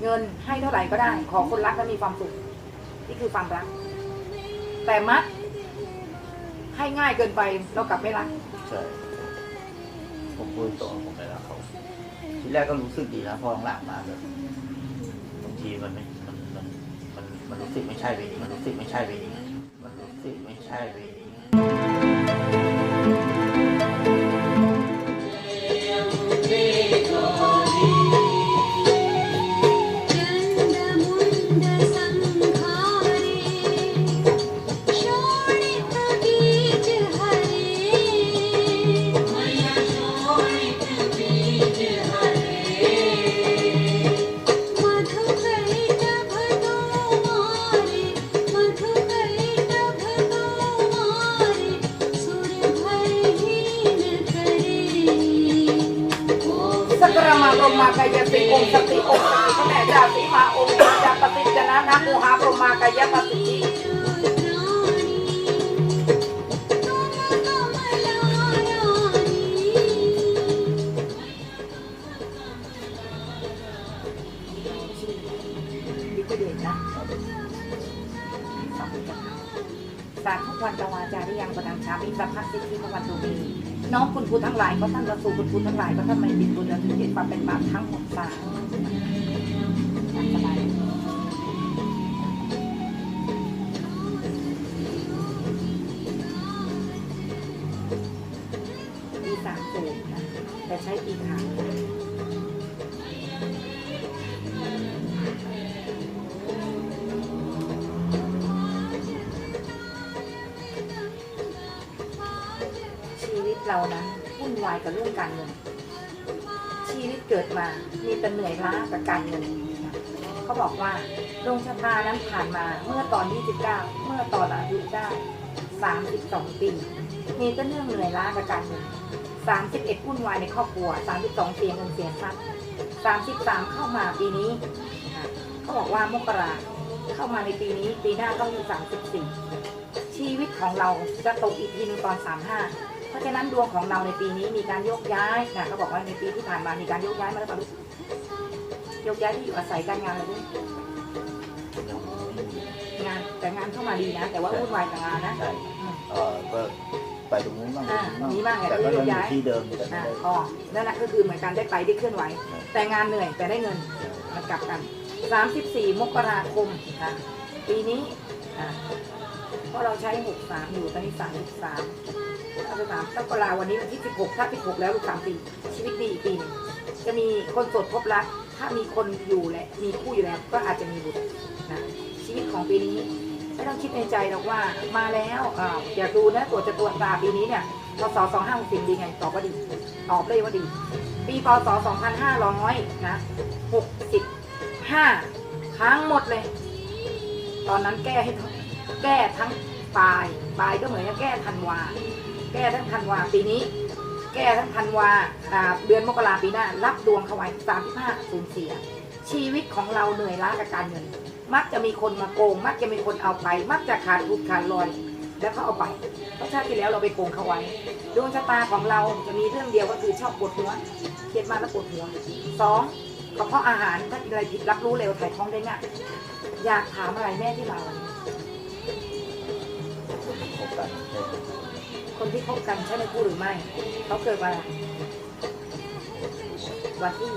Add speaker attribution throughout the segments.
Speaker 1: เงินให้เท่าไหร่ก็ได้ ขอคนรักและมีความสุขนี่คือความรัก แต่มักให้ง่ายเกินไปเรากลับไม่รัก
Speaker 2: ใช่ ผมพูดตรงผมไม่รักเขา ทีแรกก็รู้สึกดีนะพอหลังมาแบบบางทีมันไม่มันมันมันมันรู้สึกไม่ใช่ไปนี้มันรู้สึกไม่ใช่ไปนี้มันรู้สึกไม่ใช่ไป
Speaker 1: กระมาพรมากายสิองค์สติองค์สติแม่จาสีมาองค์จาปฏิจนะนะโมหาพรมากายปฏิวิสาธุจ้ะสาธุวันตวาจาริยังปนังชามิสัพพะสิทธิพวันตุมี น้องคุณครูทั้งหลายก็ท่านประสูคุณครูทั้งหลายก็ท่านไม่บิดบุญและถึงเจ็ดความเป็นบาปทั้งหมดสาธุตามสบายปีสามสูงนะแต่ใช้ปีขาว วุ่นวายกับเรื่องการเงิน ชีวิตเกิดมามีแต่เหนื่อยล้ากับการเงินเขาบอกว่าดวงชะตานั้นผ่านมาเมื่อตอน 29 เมื่อตอนอายุได้ 32 ปีมีแต่เรื่องเหนื่อยล้ากับการเงิน 31วุ่นวายในครอบครัว 32เสียเงินเสียทรัพย์33 เข้ามาปีนี้เขาบอกว่ามกราเข้ามาในปีนี้ปีหน้าต้องมี34ชีวิตของเราจะตกอีกทีนึงตอน 35 ราะฉะนั้นดวงของเราในปีนี้มีการโยกย้ายนะเขาบอกว่าในปีที่ผ่านมามีการโยกย้ายมาแล้วเปล่าลูกโยกย้ายที่อยู่อาศัยการงานอะไรด้วย
Speaker 2: ยังไม่มี
Speaker 1: งานแต่งานเข้ามาดีนะ แต่ว่าวุ่นวายกับงานนะ
Speaker 2: ใช่
Speaker 1: อืม
Speaker 2: เออก็ไปตรงนู้นบ้าง
Speaker 1: อ่า
Speaker 2: ตรง
Speaker 1: มีบ้างไง
Speaker 2: แต่ก็
Speaker 1: ที่
Speaker 2: ยังอ
Speaker 1: ย้า
Speaker 2: ยู่
Speaker 1: ย
Speaker 2: ที่เดิมแต่ไม่
Speaker 1: อ่า
Speaker 2: ได้
Speaker 1: อ๋อนั่นแหละก็คือเหมือนกันได้ไปได้เคลื่อนไหว แต่งานเหนื่อยแต่ได้เงินมันกลับกัน 34 มกราคมนะปีนี้อ่าเพราะเราใช้ 63 อยู่ตอนนี้ 33 เอามตั้งกราวันนี้วันที่ 16 ถ้า 16 แล้วลูกสามปีชีวิตดีอีกปีหนึงจะมีคนโสดพบรัก ถ้ามีคนอยู่และมีคู่อยู่แล้วก็อาจจะมีบุตรนะชีวิตของปีนี้ไม่ต้องคิดในใจหรอกว่ามาแล้วอ่าอย่าดูนะตรวจจะตรวจตาปีนี้เนี่ยพศ2560ดีไงตอบว่าดีตอบเลยว่าดี ปีพศ2500นะ65ทั้งหมดเลย ตอนนั้นแก้ให้แก้ทั้งปลายปลายก็เหมือนกับแก้ธันวา แก้ทั้งธันวาปีนี้ แก้ทั้งธันวาเดือนมกราปีหน้า รับดวงเขาไว้35สูญเสีย ชีวิตของเราเหนื่อยล้ากับการเงิน มักจะมีคนมาโกง มักจะมีคนเอาไป มักจะขาดทุนขาดลอยแล้วเขาเอาไปเพราะชาติที่แล้วเราไปโกงเขาไว้ดวงชะตาของเราจะมีเรื่องเดียวก็คือชอบปวดหัวเครียดมากแล้วปวดหัวสองกระเพาะอาหารถ้ากินอะไรผิดรับรู้เร็วถ่ายท้องได้ง่ายอยากถามอะไรแม่ที่มาวันนี้
Speaker 2: คน
Speaker 1: ที่คบกันใช่ในคู่หรือไม่ เขาเกิดวันอะไรวันที่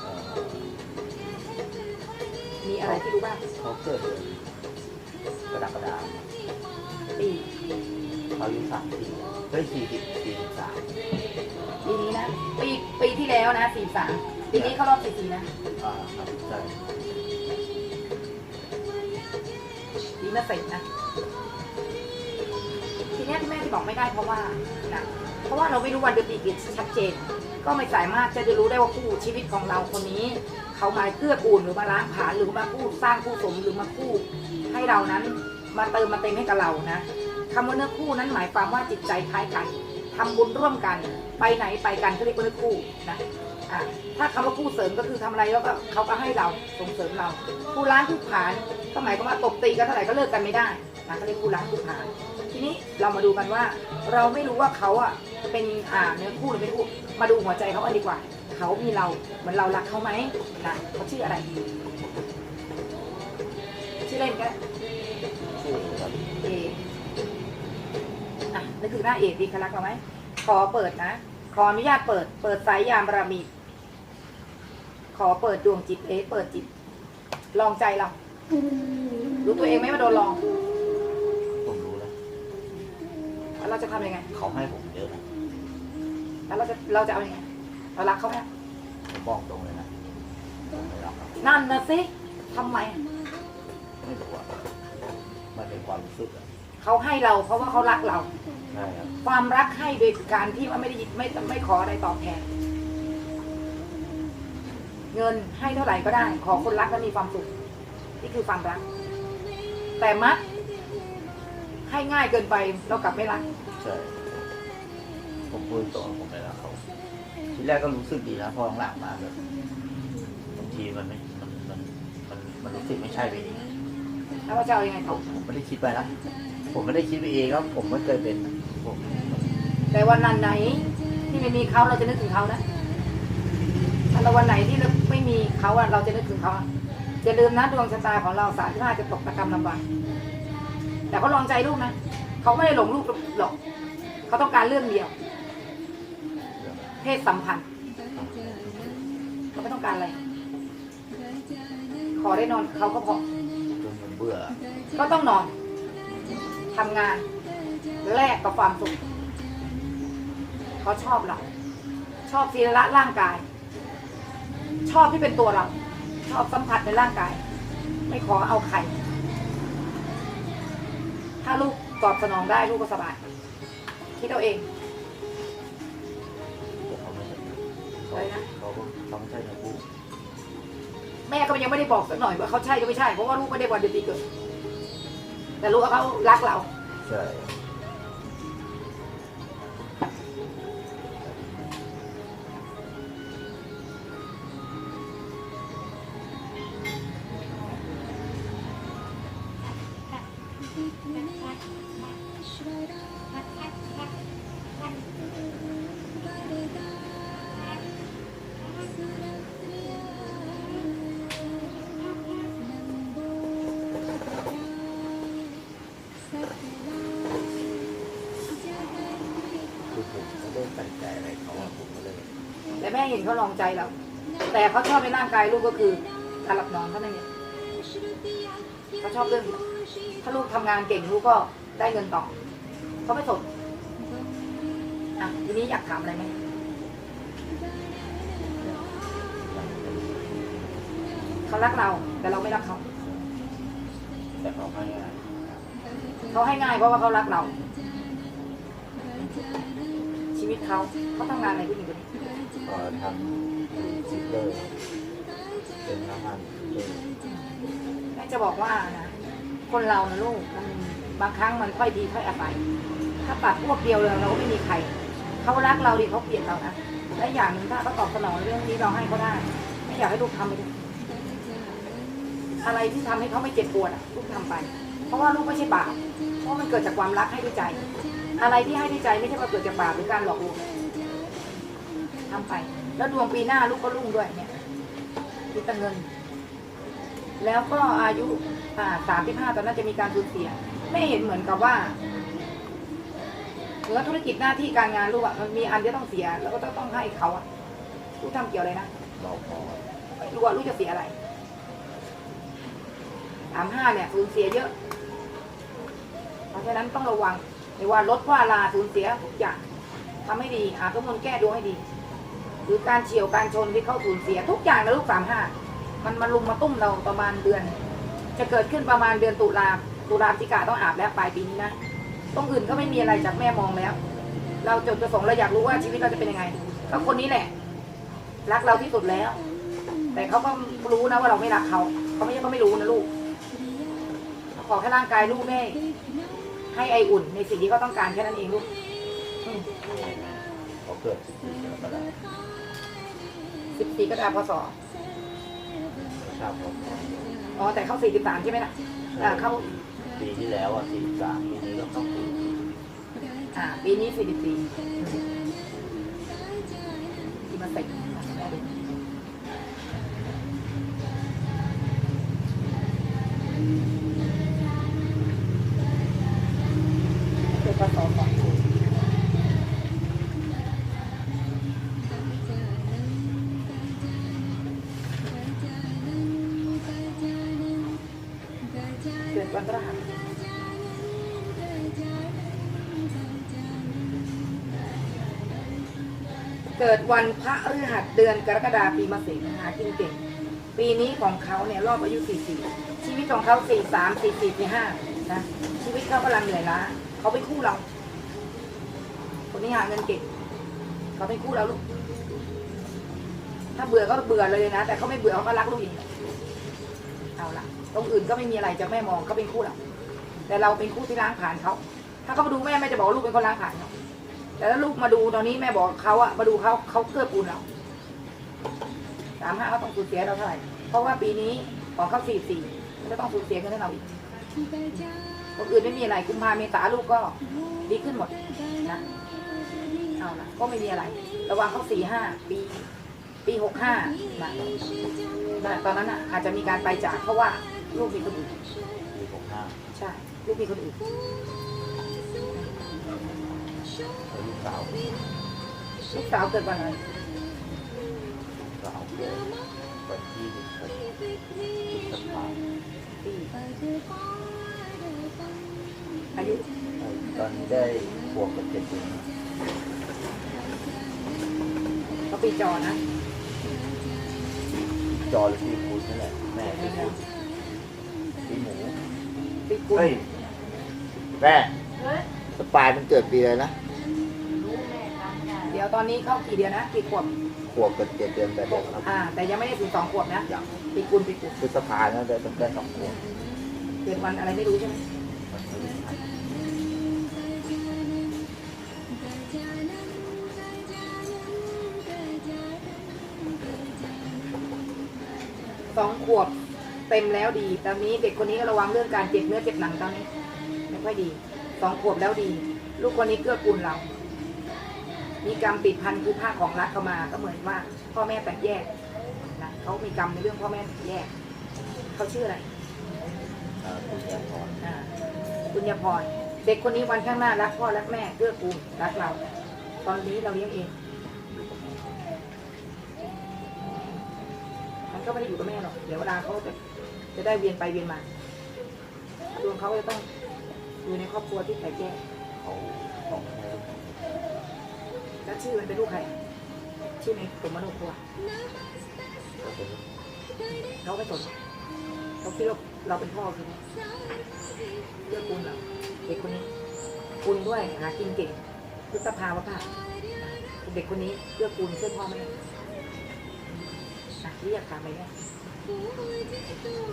Speaker 2: เอ่อ
Speaker 1: มีอะไรที่รู้บ้าง
Speaker 2: เขาเกิดเดือนกรกฎาคม
Speaker 1: ปี
Speaker 2: เขาอายุสามสิบเฮ้ยสี่สิบสี่สิบสาม
Speaker 1: ปีนี้นะ ปีปีที่แล้วนะสี่สามปีนี้เขารอบสี่สี่นะ
Speaker 2: อ่าครับใช่
Speaker 1: ปีมะเสงนะที เนี้ยที่แม่ที่บอกไม่ได้เพราะว่านะเพราะว่าเราไม่รู้วันเดือนปีเกิดชัดเจน ก็ไม่สามารถจะจะรู้ได้ว่าคู่ชีวิตของเราคนนี้ เขามาเกื้อกูลหรือมาล้างผลาญหรือมาพูดสร้างคู่สมหรือมาคู่ ให้เรานั้นมาเติมมาเต็มให้กับเรานะคำว่าเนื้อคู่นั้นหมายความว่าจิตใจคล้ายกันทำบุญร่วมกันไปไหนไปกันก็เรียกว่าเนื้อคู่นะอะถ้าคำว่าคู่เสริมก็คือทำอะไรแล้วก็เขาก็ให้เราส่งเสริมเรา คู่ล้างคู่ผานก็หมายความว่าตบตีกันเท่าไหร่ก็เลิกกันไม่ได้ นะเขาเรียกคู่ล้างคู่ผานทีนี้เรามาดูกันว่า เราไม่รู้ว่าเขาอะเป็นอ่าเนื้อคู่หรือไม่คู่มาดูหัวใจเขากันดีกว่าเขามีเราเหมือนเรารักเขาไหมนะเขาชื่ออะไรชื่อเล่นก็
Speaker 2: ชื่อครับ
Speaker 1: เออะนึกถึงหน้าเอกดีครักเราไหมขอเปิดนะ ขออนุญาตเปิด เปิดสายยามบารมี ขอเปิดดวงจิตเอะเปิดจิต ลองใจเรา รู้ตัวเองไหมว่าโดนลอง เราจะทำยังไง
Speaker 2: เขาให้ผมเยอะนะ
Speaker 1: แล้วเราจะเราจะเอายังไงเรารักเขาไหม
Speaker 2: ผมบอกตรงเลยนะผมไม่รักครับ
Speaker 1: นั่นนะสิทำไม
Speaker 2: ไม่รู้ว่ามันเป็นความรู้สึกอะ
Speaker 1: เขาให้เราเพราะว่าเขารักเรา
Speaker 2: ใช่ครับ
Speaker 1: ความรักให้โดยการที่ว่าไม่ได้ยิไม่ไม่ขออะไรตอบแทนเงินให้เท่าไหร่ก็ได้ ขอคนรักแล้วมีความสุขนี่คือความรัก แต่มัก ให้ง่ายเกินไปเรากลับไม่รัก
Speaker 2: ใช่ ผมพูดตรงๆผมไม่รักเขาทีแรกก็รู้สึกดีนะพอหลังๆมาแบบบางทีมันไม่มันมันมันมันรู้สึกไม่ใช่ไปเอง
Speaker 1: แล้วเราจะเอายังไง
Speaker 2: ผ
Speaker 1: ต่อ
Speaker 2: มผมไม่ได้คิดไปนะผมไม่ได้คิดไปเองครับผมไม่เคยเป็นผม
Speaker 1: แต่วันนั้นไหนที่ไม่มีเขาเราจะนึกถึงเขานะถ้าเราวันไหนที่เราไม่มีเขาอะเราจะนึกถึงเขาอะอย่าลืมนะดวงชะตาของเราสามที่ห้าจะตกตะกรรมลำบาก แต่เขาลองใจลูกนะเขาไม่ได้หลงลูกหรอกเขาต้องการเรื่องเดียว เพศสัมพันธ์เขาไม่ต้องการอะไร ขอได้นอนเขาก็พอ
Speaker 2: จนผมเบื่อ
Speaker 1: ก็ต้องนอนทำงานแลกกับความสุขเขาชอบเราชอบศีละร่างกาย ชอบที่เป็นตัวเรา ชอบสัมผัสในร่างกาย ไม่ขอเอาใคร ถ้าลูกตอบสนองได้ลูกก็สบาย คิดเอาเอง
Speaker 2: แต่เขาไม่ใช่
Speaker 1: อะไรนะ
Speaker 2: เขาเขาไม่ใช่นะพูด
Speaker 1: แม่ก็ยังไม่ได้บอกสักหน่อยว่าเขาใช่หรือไม่ใช่เพราะว่าลูกไม่ได้วันเดือนปีเกิดแต่รู้ว่าเขารักเรา
Speaker 2: ใช่ คือผมไม่ได้ใส่ใจอะไรเขาอะผมก็เลย
Speaker 1: แต่แม่เห็นเขาลองใจเรา แต่เขาชอบในร่างกายลูกก็คือการหลับนอนเท่านั้นเองเขาชอบเรื่องเดียว ถ้าลูกทำงานเก่งลูกก็ได้เงินต่อเขาไม่สนอะทีนี้อยากถามอะไรไหมเขารักเราแต่เราไม่รักเขา
Speaker 2: แต่เขาให้อะ
Speaker 1: เขาให้ง่ายเพราะว่าเขารักเรา ชีวิตเขาเขาทำงานอะไรผู้หญิงคนนี้
Speaker 2: ก็ทำซิสเตอร์เป็นน้ำมันซิสเตอร์
Speaker 1: แม่จะบอกว่านะ คนเรานะลูกมันบางครั้งมันค่อยดีค่อยอาศัยถ้าตัดพวกเดียวเลยเราก็ไม่มีใครเขารักเราดีเขาเกลียดเรานะและอย่างหนึ่งถ้าเขาตอบสนองเรื่องนี้เราให้เขาได้ ไม่อยากให้ลูกทำไปเลยอะไรที่ทำให้เขาไม่เจ็บปวดอะลูกทำไป เพราะว่าลูกไม่ใช่บาปเพราะมันเกิดจากความรักให้ด้วยใจ อะไรที่ให้ด้วยใจไม่ใช่ว่าเกิดจากบาปหรือการหลอกลวงทำไป แล้วดวงปีหน้าลูกก็รุ่งด้วยเนี่ยมีแต่เงิน แล้วก็อายุสามที่ห้าตอนนั้นจะมีการสูญเสีย ไม่เห็นเหมือนกับว่าเหมือนธุรกิจหน้าที่การงานลูกอะมันมีอันที่ต้องเสีย แล้วก็ต้องต้องให้เขาอะลูกทำเกี่ยวอะไรนะ
Speaker 2: ราพอ
Speaker 1: ไม่รู้ว่าลูกจะเสียอะไรสามห้าเนี่ยสูญเสียเยอะ เพราะฉะนั้นต้องระวังไม่ว่าลดว่าลาสูญเสียทุกอย่างทำให้ดีอาทุกคนแก้ดวงให้ดี หรือการเฉียวการชนที่เขาสูญเสียทุกอย่างนะลูกสามห้า มันมาลุมมาตุ้มเราประมาณเดือน จะเกิดขึ้นประมาณเดือนตุลาตุลาพฤศจิกาต้องอาบแล้วปลายปีนี้นะตรงอื่นก็ไม่มีอะไรจากแม่มองแล้ว เราจุดประสงค์เราอยากรู้ว่าชีวิตเราจะเป็นยังไงก็คนนี้แหละ รักเราที่สุดแล้ว แต่เขาก็รู้นะว่าเราไม่รักเขาเขาไม่ใช่เขาไม่รู้นะลูกขอแค่ร่างกายลูกแม่ให้ไออุ่นในสิ่งที่เขาต้องการแค่นั้นเองลูกอืม
Speaker 2: เขาเกิดสิบปีแล้วก็ได้
Speaker 1: สิบสี่ก็ได้พศ
Speaker 2: ทราบเขา
Speaker 1: อ๋อแต่เขาสี่สิบสามใช่ไหมล่ะอ่าเขา
Speaker 2: ปีที่แล้วอะสี่สามปีนี้ก็ต้องปี
Speaker 1: อ่าปีนี้สี่สิบสี่มาเสร็ เกิดวันพฤหัสเกิดวันพระฤหัสเดือนกรกฎาปีมะเสงหากินเก่ง ปีนี้ของเขาเนี่ยรอบอายุ 44 ชีวิตของเขา 43 44 45 นะ ชีวิตเขากำลังเหนื่อยล้าเขาเป็นคู่เรา คนนี้หาเงินเก่ง เขาเป็นคู่เราลูก ถ้าเบื่อก็เบื่อเลยนะ แต่เขาไม่เบื่อเขาก็รักลูกอย่างนี้เอาละ ตรงอื่นก็ไม่มีอะไรจะแม่มองเขาเป็นคู่เราแต่เราเป็นคู่ที่ล้างผ่านเขาถ้าเขามาดูแม่แม่จะบอกลูกเป็นคนล้างผ่านเขาแต่ถ้าลูกมาดูตอนนี้แม่บอกเขาอะมาดูเขาเขาเกื้อกูลเราสามห้าเขาต้องสูญเสียเราเท่าไหร่เพราะว่าปีนี้ของเขาสี่สี่จะต้องสูญเสียเงินให้เราอีกคนอื่นไม่มีอะไรกุมภาเมษาลูกก็ดีขึ้นหมดนะเอาละก็ไม่มีอะไร ระหว่างเขาสี่ห้าปีปีหกห้านะแต่ตอนนั้นอะอาจจะมีการไปจากเพราะว่าลูกมีคนอื่น
Speaker 2: ปีหกห้า
Speaker 1: ใช่ลูกมีคนอื่น
Speaker 2: แล้วลูกสาว
Speaker 1: ลูกสาวเกิดวันอะไร
Speaker 2: ลูกสาวเกิดวันที่สิบหกพฤษภาคม
Speaker 1: ปีอายุ
Speaker 2: ตอนนี้ได้บวกกับเจ็ดเดือน
Speaker 1: ก็ปีจอนะ
Speaker 2: จอหรือพี่คุณนั่นแหละแม่พี่คุ ณพี่หมู
Speaker 1: ปีกุล
Speaker 2: เฮ้ยแม่สปายมันเกิดปีอะไรนะ
Speaker 1: เดี๋ยวตอนนี้เข้ากี่เดือนนะกี่ขวบ
Speaker 2: ขวบกับเจ็ดเดือนแปดเดือนครับ
Speaker 1: อ่า แต่ยังไม่ได้ถึงสองขวบนะ
Speaker 2: อย่าง
Speaker 1: ปีกุลปีกุล
Speaker 2: พฤษภาเนี่ยได้ตั้งแต่สองขวบ
Speaker 1: เกิดวันอะไรไม่รู้ใช่ไหม
Speaker 2: มันไม่ได้ทัน
Speaker 1: สองขวบ เต็มแล้วดี ตอนนี้เด็กคนนี้ก็ระวังเรื่องการเจ็บเนื้อเจ็บหนังตอนนี้ไม่ค่อยดีสองขวบแล้วดี ลูกคนนี้เกื้อกูลเรา มีกรรมติดพันคือภาคของรักเข้ามาก็เหมือนว่าพ่อแม่แตกแยกนะเขามีกรรมในเรื่องพ่อแม่แตกแยกเขาชื่ออะไร
Speaker 2: อ่าคุณแอมพร
Speaker 1: อ่าคุณยาพรเด็กคนนี้วันข้างหน้ารักพ่อรักแม่เกื้อกูลรักเรา ตอนนี้เราเลี้ยงเองมันก็ไม่ได้อยู่กับแม่หรอกเดี๋ยวเวลาเขาจะ จะได้เวียนไปเวียนมาดวงเขาจะต้องอยู่ในครอบครัวที่แตกแยก
Speaker 2: เขาของแล้
Speaker 1: วชื่อมันเป็นลูกใครชื่อในสมโนครัว
Speaker 2: เป็น
Speaker 1: เขาไม่สนเขาคิดว่าเราเป็นพ่อคือเลือกคุณเหรอเด็กคนนี้ คุณด้วยหากินเก่งพฤษภาวะค่ะเด็กคนนี้เลือกคุณช่วยพ่อแม่อะเรียกถามไปเนี่ย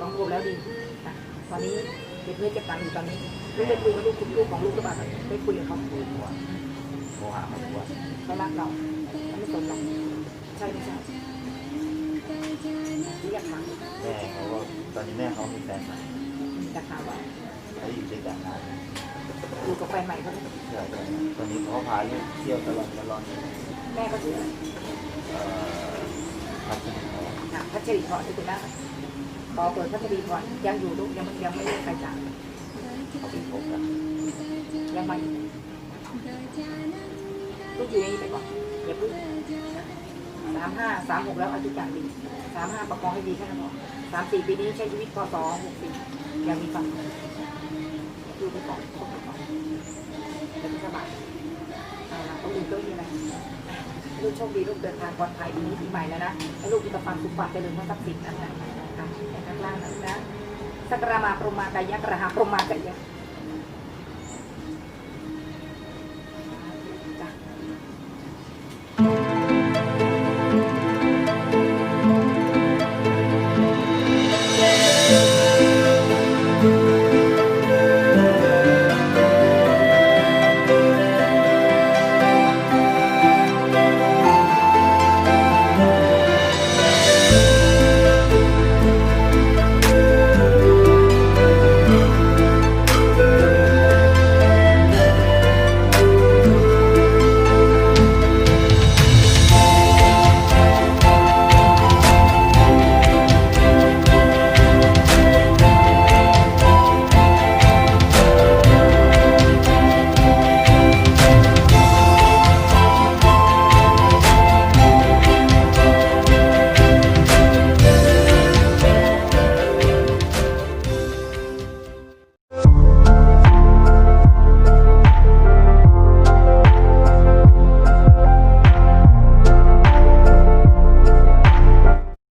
Speaker 1: สองขวบแล้วดีอะตอนนี้เด็กเพื่อนเก็บตังค์อยู่ตอนนี้ลูกไปคุยกับลูกคุณลูกของลูกหรือเปล่าไปคุยกับเขา
Speaker 2: คุยว่าโทรหาเขากวัน
Speaker 1: เขารักเราเขาไม่สนเราใช่ไหมใช่เรียกถาม
Speaker 2: แม่เขาก็ตอนนี้แม่เขามีแฟนใหม่
Speaker 1: จะถามว่า
Speaker 2: เขาอยู่ด้วยกันนาน
Speaker 1: อยู่กับแฟนใหม่เขาไหม
Speaker 2: เชื่อไหมตอนนี้เขาพาลูกเที่ยวตลอดตลอด
Speaker 1: แม่เขาชื่ออะไร
Speaker 2: เอ่อพัฒนาเขา
Speaker 1: อะพัชรีพรที่คุณได้ขอเปิดพัชรีพรยังอยู่ลูกยังยังไม่ได้ไปจาก
Speaker 2: เขาเป็นพบกัน
Speaker 1: ยังมาอยู่ลูกอยู่อย่างนี้ไปก่อนอย่าเพิ่งสามห้าสามหกแล้วเอาทุกอย่างดีสามห้าประคองให้ดีแค่นั้นพอสามสี่ปีนี้ใช้ชีวิตพอสองหกสี่ยังมีความสุขอยู่ไปก่อนคบไปก่อนแล้วก็สบาย เอาละคนอื่นก็ไม่มีอะไรลูกโชคดีลูกเดินทางปลอดภัยมีที่ใหม่แล้วนะให้ลูกมีแต่ความสุขความเจริญทั้งทรัพย์สินนะคะแต่ข้างล่างนะนะสักราระมาปรมากายะกระหาปรมากายะ